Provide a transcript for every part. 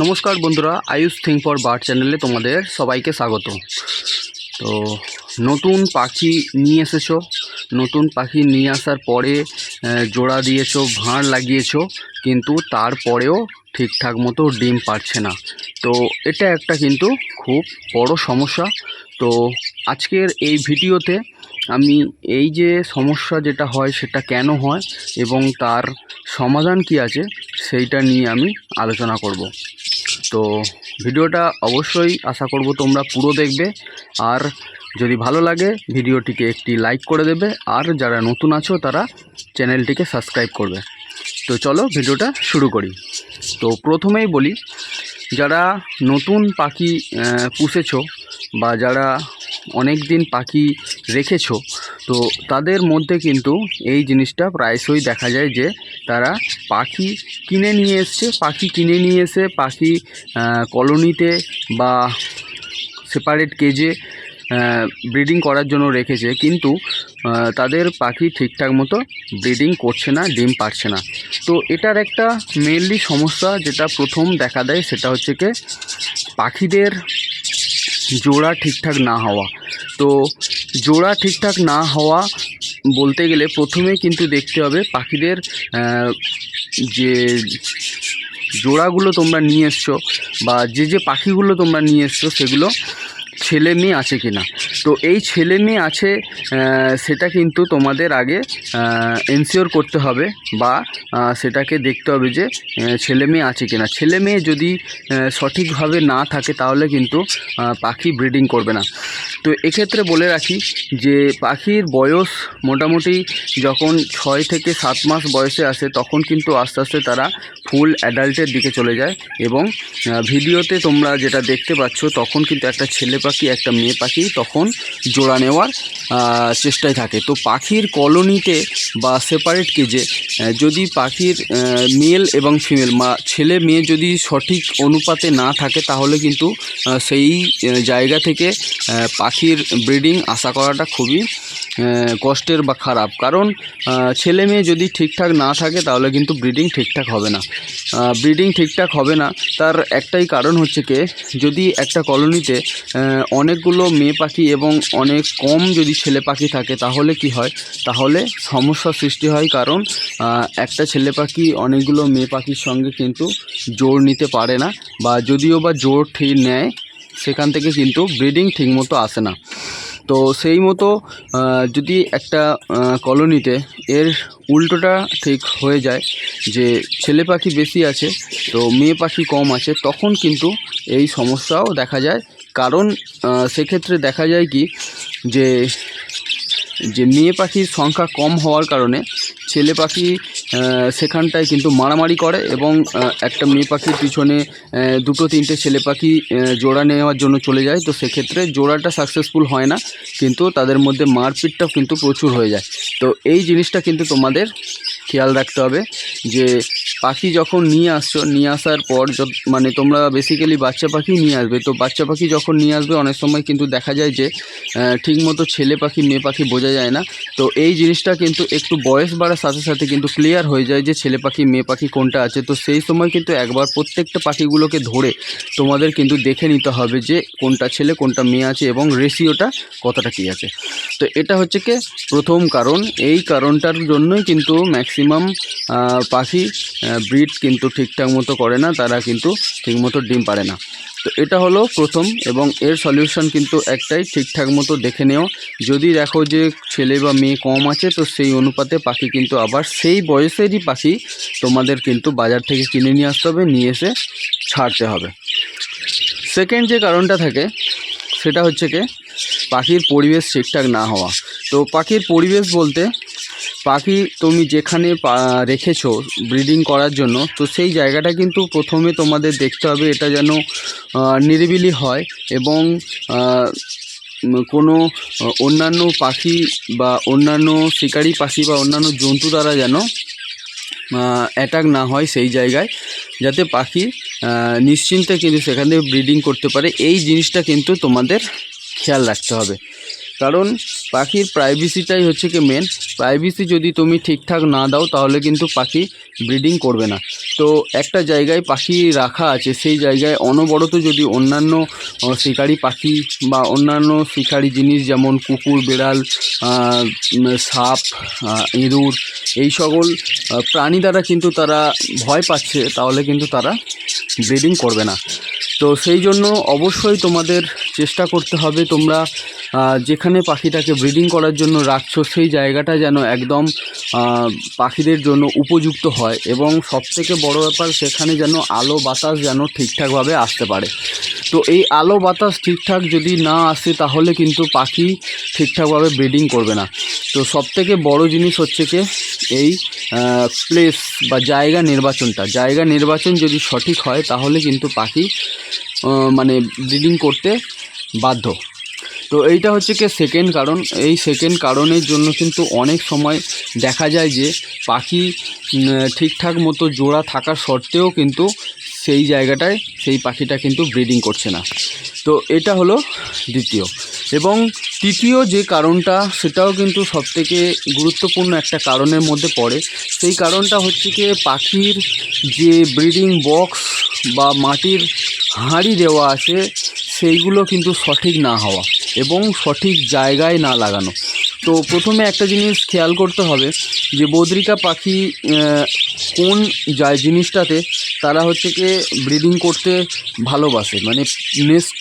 নমস্কার বন্ধুরা, Ayush thing for bird চ্যানেলে তোমাদের সবাইকে স্বাগত। তো নতুন পাখি নিয়ে এসেছ, নতুন পাখি নিয়ে আসার পরে জোড়া দিয়েছ ভাঁড় লাগিয়েছো, কিন্তু তারপরেও ঠিকঠাক মতো ডিম পারছে না। তো এটা একটা কিন্তু খুব বড় সমস্যা। তো আজকের এই ভিডিওতে আমি এই যে সমস্যা যেটা হয়, সেটা কেন হয় এবং তার সমাধান কি আছে, সেইটা নিয়ে আমি আলোচনা করব। তো ভিডিওটা অবশ্যই আশা করব তোমরা পুরো দেখবে। আর যদি ভালো লাগে, ভিডিওটিকে একটি লাইক করে দেবে। আর যারা নতুন আছো, তারা চ্যানেলটিকে সাবস্ক্রাইব করবে। তো চলো ভিডিওটা শুরু করি। তো প্রথমেই বলি, যারা নতুন পাখি পুষেছো বা যারা অনেক দিন পাখি রেখেছো তো তাদের মধ্যে কিন্তু এই জিনিসটা প্রায়শই দেখা যায় যে তারা পাখি কিনে নিয়ে এসছে, পাখি কিনে নিয়ে এসে পাখি কলোনিতে বা সেপারেট কেজে ব্রিডিং করার জন্য রেখেছে। কিন্তু তাদের পাখি ঠিকঠাক মতো ব্রিডিং করছে না, ডিম পারছে না। তো এটার একটা মেনলি সমস্যা যেটা প্রথম দেখা দেয় সেটা হচ্ছে কি, পাখিদের জোড়া ঠিকঠাক না হওয়া। তো জোড়া ঠিকঠাক না হওয়া বলতে গেলে প্রথমেই কিন্তু দেখতে হবে পাখিদের যে জোড়াগুলো তোমরা নিয়ে এসছো বা যে যে পাখিগুলো তোমরা নিয়ে এসছো সেগুলো ছেলে মেয়ে আছে কি না তো এই ছেলে মেয়ে আছে সেটা কিন্তু তোমাদের আগে এনশিওর করতে হবে বা সেটাকে দেখতে হবে যে ছেলে মেয়ে আছে কি না ছেলে মেয়ে যদি সঠিকভাবে না থাকে, তাহলে কিন্তু পাখি ব্রিডিং করবে না। তো এক্ষেত্রে বলে রাখি যে, পাখির বয়স মোটামুটি যখন ছয় থেকে সাত মাস বয়সে আসে, তখন কিন্তু আস্তে আস্তে তারা ফুল অ্যাডাল্টের দিকে চলে যায় এবং ভিডিওতে তোমরা যেটা দেখতে পাচ্ছ, তখন কিন্তু একটা ছেলে পাখি, একটা মেয়ে পাখি, তখন জোড়া নেওয়ার চেষ্টায় থাকে। তো পাখির কলোনিতে বা সেপারেট কেজে যদি পাখির মেল এবং ফিমেল মা, ছেলে মেয়ে যদি সঠিক অনুপাতে না থাকে, তাহলে কিন্তু সেই জায়গা থেকে পাখির ব্রিডিং আশা করাটা খুবই কষ্টের বা খারাপ। কারণ ছেলে মেয়ে যদি ঠিকঠাক না থাকে, তাহলে কিন্তু ব্রিডিং ঠিকঠাক হবে না। ব্রিডিং ঠিকঠাক হবে না। তার একটাই কারণ হচ্ছে কি, যদি একটা কলোনিতে অনেকগুলো মেয়ে পাখি এবং অনেক কম যদি ছেলে পাখি থাকে, তাহলে কি হয়? তাহলে সমস্যার সৃষ্টি হয়। কারণ একটা ছেলে পাখি, অনেকগুলো মেয়ে পাখির সঙ্গে কিন্তু জোর নিতে পারে না বা যদিও বা জোর ঠিক নেয়, সেখান থেকে কিন্তু ব্রিডিং ঠিকমতো আসে না। তো সেই মতো যদি একটা কলোনিতে এর উল্টোটা ঠিক হয়ে যায় যে ছেলে পাখি বেশি আছে, তো মেয়ে পাখি কম আছে, তখন কিন্তু এই সমস্যাও দেখা যায়। কারণ সেক্ষেত্রে দেখা যায় কি যে যে মেয়ে পাখির সংখ্যা কম হওয়ার কারণে ছেলে পাখি সেখানটায় কিন্তু মারামারি করে এবং একটা মেয়ে পাখির পিছনে দুটো তিনটে ছেলে পাখি জোড়া নেওয়ার জন্য চলে যায়। তো সেক্ষেত্রে জোড়াটা সাকসেসফুল হয় না, কিন্তু তাদের মধ্যে মারপিটটাও কিন্তু প্রচুর হয়ে যায়। তো এই জিনিসটা কিন্তু তোমাদের খেয়াল রাখতে হবে যে পাখি যখন নিয়ে আসছো, নিয়ে আসার পর মানে তোমরা বেসিক্যালি বাচ্চা পাখি নিয়ে আসবে। তো বাচ্চা পাখি যখন নিয়ে আসবে, অনেক সময় কিন্তু দেখা যায় যে ঠিকমতো ছেলে পাখি, মেয়ে পাখি বোঝা যায় না। তো এই জিনিসটা কিন্তু একটু বয়স বাড়ার সাথে সাথে কিন্তু ক্লিয়ার হয়ে যায় যে, ছেলে পাখি, মেয়ে পাখি কোনটা আছে। তো সেই সময় কিন্তু একবার প্রত্যেকটা পাখিগুলোকে ধরে তোমাদের কিন্তু দেখে নিতে হবে যে, কোনটা ছেলে, কোনটা মেয়ে আছে এবং রেশিওটা কতটা কী আছে। তো এটা হচ্ছে কি, প্রথম কারণ। এই কারণটার জন্যই কিন্তু ম্যাক্সিমাম পাখি ব্রিড কিন্তু ঠিকঠাক মতো করে না, তারা কিন্তু ঠিকমতো ডিম পারে না। তো এটা হলো প্রথম এবং এর সলিউশন কিন্তু একটাই, ঠিকঠাক মতো দেখে নেও। যদি দেখো যে ছেলে বা মেয়ে কম আছে, তো সেই অনুপাতে পাখি কিন্তু আবার সেই বয়সেরই পাখি তোমাদের কিন্তু বাজার থেকে কিনে নিয়ে আসতে হবে, নিয়ে এসে ছাড়তে হবে। সেকেন্ড যে কারণটা থাকে, সেটা হচ্ছে কি, পাখির পরিবেশ ঠিকঠাক না হওয়া। তো পাখির পরিবেশ বলতে পাখি তুমি যেখানে রেখেছো ব্রিডিং করার জন্য, তো সেই জায়গাটা কিন্তু প্রথমে তোমাদের দেখতে হবে, এটা যেন নিরিবিলি হয় এবং কোনো অন্যান্য পাখি বা অন্যান্য শিকারি পাখি বা অন্যান্য জন্তু দ্বারা যেন অ্যাটাক না হয় সেই জায়গায়, যাতে পাখি নিশ্চিন্তে কিন্তু সেখান থেকে ব্রিডিং করতে পারে। এই জিনিসটা কিন্তু তোমাদের খেয়াল রাখতে হবে। কারণ পাখির প্রাইভেসিটাই হচ্ছে কি মেন প্রাইভেসি যদি তুমি ঠিকঠাক না দাও, তাহলে কিন্তু পাখি ব্রিডিং করবে না। তো একটা জায়গায় পাখি রাখা আছে, সেই জায়গায় অনবরত যদি অন্যান্য শিকারি পাখি বা অন্যান্য শিকারি জিনিস যেমন কুকুর, বেড়াল সাপ ইঁদুর, এই সকল প্রাণী দ্বারা কিন্তু তারা ভয় পাচ্ছে, তাহলে কিন্তু তারা ব্রিডিং করবে না। তো সেই জন্য অবশ্যই তোমাদের চেষ্টা করতে হবে, তোমরা যেখানে পাখিটাকে ব্রিডিং করার জন্য রাখছো, সেই জায়গাটা যেন একদম পাখিদের জন্য উপযুক্ত হয় এবং সবথেকে বড় ব্যাপার সেখানে যেন আলো বাতাস যেন ঠিকঠাকভাবে আসতে পারে। তো এই আলো বাতাস ঠিকঠাক যদি না আসে তাহলে কিন্তু পাখি ঠিকঠাকভাবে ব্রিডিং করবে না। তো সবথেকে বড় জিনিস হচ্ছে কি, এই প্লেস বা জায়গা নির্বাচনটা। জায়গা নির্বাচন যদি সঠিক হয় তাহলে কিন্তু পাখি মানে ব্রিডিং করতে বাধ্য। তো এইটা হচ্ছে কি সেকেন্ড কারণ। এই সেকেন্ড কারণের জন্য কিন্তু অনেক সময় দেখা যায় যে পাখি ঠিকঠাক মতো জোড়া থাকা সত্ত্বেও কিন্তু সেই জায়গাটায় সেই পাখিটা কিন্তু ব্রিডিং করছে না। তো এটা হলো দ্বিতীয়। এবং তৃতীয় যে কারণটা, সেটাও কিন্তু সবথেকে গুরুত্বপূর্ণ একটা কারণের মধ্যে পড়ে। সেই কারণটা হচ্ছে কি পাখির যে ব্রিডিং বক্স বা মাটির হাঁড়ি দেওয়া আছে, সেইগুলো কিন্তু সঠিক না হওয়া। এবং সঠিক জায়গায় না লাগানো। তো প্রথমে একটা জিনিস খেয়াল করতে হবে যে বদ্রিকা পাখি কোন যায় জিনিসটাতে তারা হচ্ছে কি ব্রিডিং করতে ভালোবাসে। মানে নেস্ট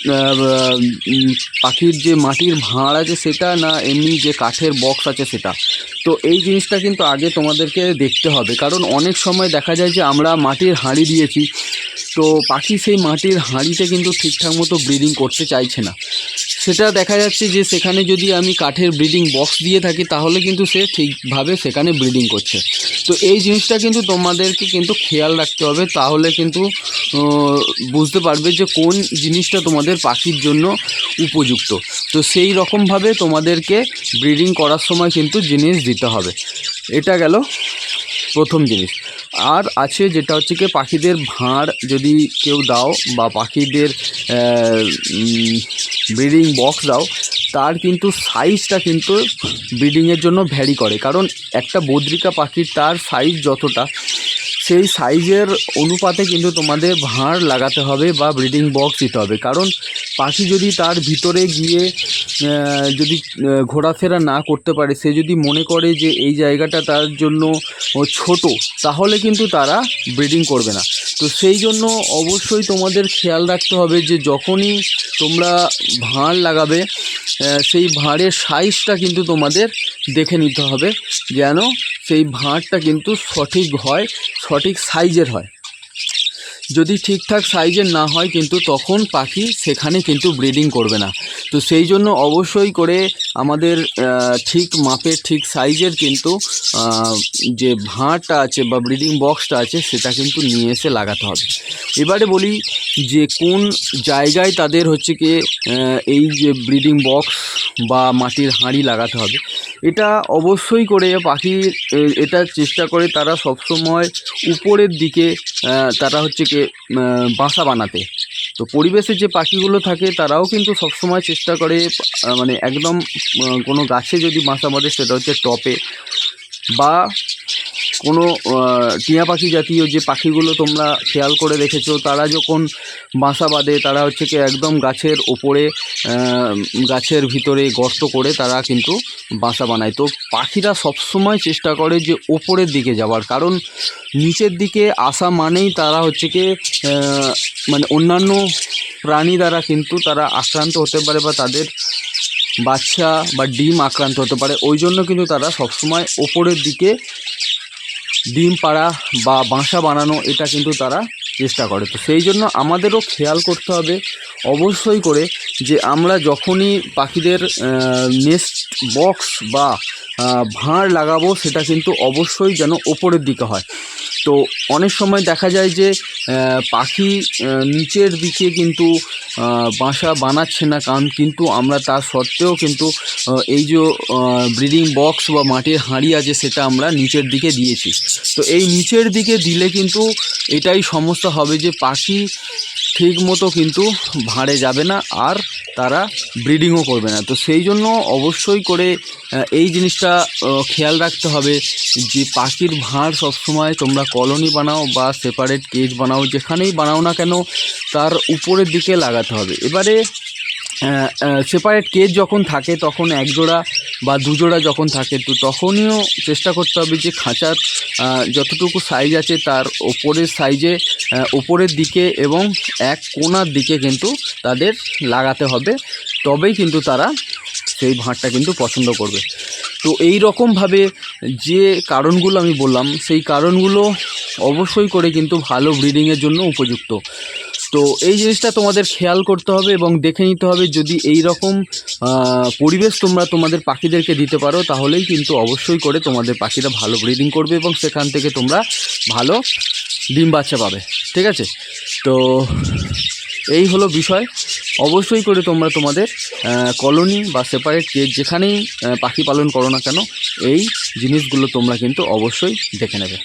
পাখির যে মাটির ভাঁড় আছে সেটা না এমনি যে কাঠের বক্স আছে সেটা। তো এই জিনিসটা কিন্তু আগে তোমাদেরকে দেখতে হবে। কারণ অনেক সময় দেখা যায় যে আমরা মাটির হাঁড়ি দিয়েছি, তো পাখি সেই মাটির হাঁড়িতে কিন্তু ঠিকঠাক মতো ব্রিডিং করতে চাইছে না। সেটা দেখা যাচ্ছে যে সেখানে যদি আমি কাঠের ব্রিডিং বক্স দিয়ে থাকি, তাহলে কিন্তু সে ঠিকভাবে সেখানে ব্রিডিং করছে। তো এই জিনিসটা কিন্তু তোমাদেরকে কিন্তু খেয়াল রাখতে হবে, তাহলে কিন্তু বুঝতে পারবে যে কোন জিনিসটা তোমাদের পাখির জন্য উপযুক্ত। তো সেই রকমভাবে তোমাদেরকে ব্রিডিং করার সময় কিন্তু জিনিস দিতে হবে। এটা গেল প্রথম জিনিস। আর আছে যেটা হচ্ছে কি, পাখিদের ভাঁড় যদি কেউ দাও বা পাখিদের ব্রিডিং বক্স দাও, তার কিন্তু সাইজটা কিন্তু ব্রিডিংয়ের জন্য ভ্যারি করে। কারণ একটা বদ্রিকা পাখির তার সাইজ যতটা, সেই সাইজের অনুপাতে কিন্তু তোমাদের ভাঁড় লাগাতে হবে বা ব্রিডিং বক্স দিতে হবে। কারণ পাখি যদি তার ভিতরে গিয়ে যদি ঘোরাফেরা না করতে পারে, সে যদি মনে করে যে এই জায়গাটা তার জন্য ছোট, তাহলে কিন্তু তারা ব্রিডিং করবে না। তো সেই জন্য অবশ্যই তোমাদের খেয়াল রাখতে হবে যে যখনই তোমরা ভাঁড় লাগাবে সেই ভাঁড়ের সাইজটা কিন্তু তোমাদের দেখে নিতে হবে, যেন সেই ভাঁড়টা কিন্তু সঠিক হয়, সঠিক সাইজের হয়। যদি ঠিকঠাক সাইজের না হয় কিন্তু তখন পাখি সেখানে কিন্তু ব্রিডিং করবে না। তো সেই জন্য অবশ্যই করে আমাদের ঠিক মাপের, ঠিক সাইজের কিন্তু যে ভাঁড়টা আছে বা ব্রিডিং বক্সটা আছে, সেটা কিন্তু নিয়ে এসে লাগাতে হবে। এবারে বলি যে কোন জায়গায় তাদের হচ্ছে কি এই যে ব্রিডিং বক্স বা মাটির হাঁড়ি লাগাতে হবে, এটা অবশ্যই করে পাখির এটা চেষ্টা করে তারা সবসময় উপরের দিকে তারা হচ্ছে কি বাসা বানাতে। তো পরিবেশে যে পাখিগুলো থাকে, তারাও কিন্তু সবসময় চেষ্টা করে মানে একদম কোনো গাছে যদি বাসা বাঁধে, সেটা হচ্ছে টপে বা কোনো টিয়া পাখি জাতীয় যে পাখিগুলো তোমরা খেয়াল করে রেখেছো তারা যখন বাসা বাঁধে, তারা হচ্ছে কি একদম গাছের ওপরে গাছের ভিতরে গর্ত করে তারা কিন্তু বাসা বানায়। তো পাখিরা সবসময় চেষ্টা করে যে ওপরের দিকে যাওয়ার, কারণ নিচের দিকে আসা মানেই তারা হচ্ছে কি মানে অন্যান্য প্রাণী দ্বারা কিন্তু তারা আক্রান্ত হতে পারে বা তাদের বাচ্চা বা ডিম আক্রান্ত হতে পারে। ওই জন্য কিন্তু তারা সবসময় ওপরের দিকে ডিম পাড়া বা বাসা বানানো এটা কিন্তু তারা চেষ্টা করে। তো সেই জন্য আমাদেরও খেয়াল করতে হবে অবশ্যই করে যে আমরা যখনই পাখিদের নেস্ট বক্স বা ভাঁড় লাগাবো, সেটা কিন্তু অবশ্যই যেন ওপরের দিকে হয়। তো অনেক সময় দেখা যায় যে পাখি নিচের দিকে কিন্তু বাসা বানাচ্ছে না, কারণ কিন্তু আমরা তার সত্ত্বেও কিন্তু এই যে ব্রিডিং বক্স বা মাটির হাঁড়ি আছে, সেটা আমরা নিচের দিকে দিয়েছি। তো এই নিচের দিকে দিলে কিন্তু এটাই সমস্যা হবে যে, পাখি ঠিক মতো কিন্তু ভাঁড়ে যাবে না আর তারা ব্রিডিংও করবে না। তো সেই জন্য অবশ্যই করে এই জিনিসটা খেয়াল রাখতে হবে যে পাখির ভাঁড় সবসময় তোমরা কলোনি বানাও বা সেপারেট কেজ বানাও, যেখানেই বানাও না কেন তার উপরের দিকে লাগাতে হবে। এবারে সেপারেট কেজ যখন থাকে তখন এক জোড়া বা দুজোড়া যখন থাকে, তো তখনইও চেষ্টা করতে হবে যে খাঁচার যতটুকু সাইজ আছে তার ওপরের সাইজে ওপরের দিকে এবং এক কোণার দিকে কিন্তু তাদের লাগাতে হবে। তবেই কিন্তু তারা সেই ভাঁড়টা কিন্তু পছন্দ করবে। তো এই রকমভাবে যে কারণগুলো আমি বললাম, সেই কারণগুলো অবশ্যই করে কিন্তু ভালো ব্রিডিংয়ের জন্য উপযুক্ত। তো এই জিনিসটা তোমাদের খেয়াল করতে হবে এবং দেখে নিতে হবে যদি এই রকম পরিবেশ তোমরা তোমাদের পাখিদেরকে দিতে পারো, তাহলেই কিন্তু অবশ্যই করে তোমাদের পাখিরা ভালো ব্রিডিং করবে এবং সেখান থেকে তোমরা ভালো ডিম বাচ্চা পাবে, ঠিক আছে? তো এই হলো বিষয়। অবশ্যই করে তোমরা তোমাদের কলোনি বা সেপারেট কেজ যেখানেই পাখি পালন করো না কেন, এই জিনিসগুলো তোমরা কিন্তু অবশ্যই দেখে নেবে।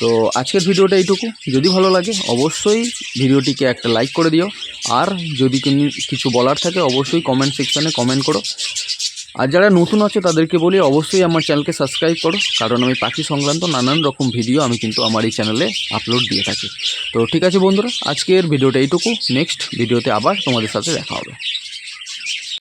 তো আজকের ভিডিওটা এইটুকু। যদি ভালো লাগে, অবশ্যই ভিডিওটিকে একটা লাইক করে দিও। আর যদি কিছু বলার থাকে, অবশ্যই কমেন্ট সেকশানে কমেন্ট করো। আর যারা নতুন আছে, তাদেরকে বলি, অবশ্যই আমার চ্যানেলকে সাবস্ক্রাইব করো। কারণ আমি পাখি সংক্রান্ত নানান রকম ভিডিও আমি কিন্তু আমার এই চ্যানেলে আপলোড দিয়ে থাকি। তো ঠিক আছে বন্ধুরা, আজকের ভিডিওটা এইটুকু। নেক্সট ভিডিওতে আবার তোমাদের সাথে দেখা হবে।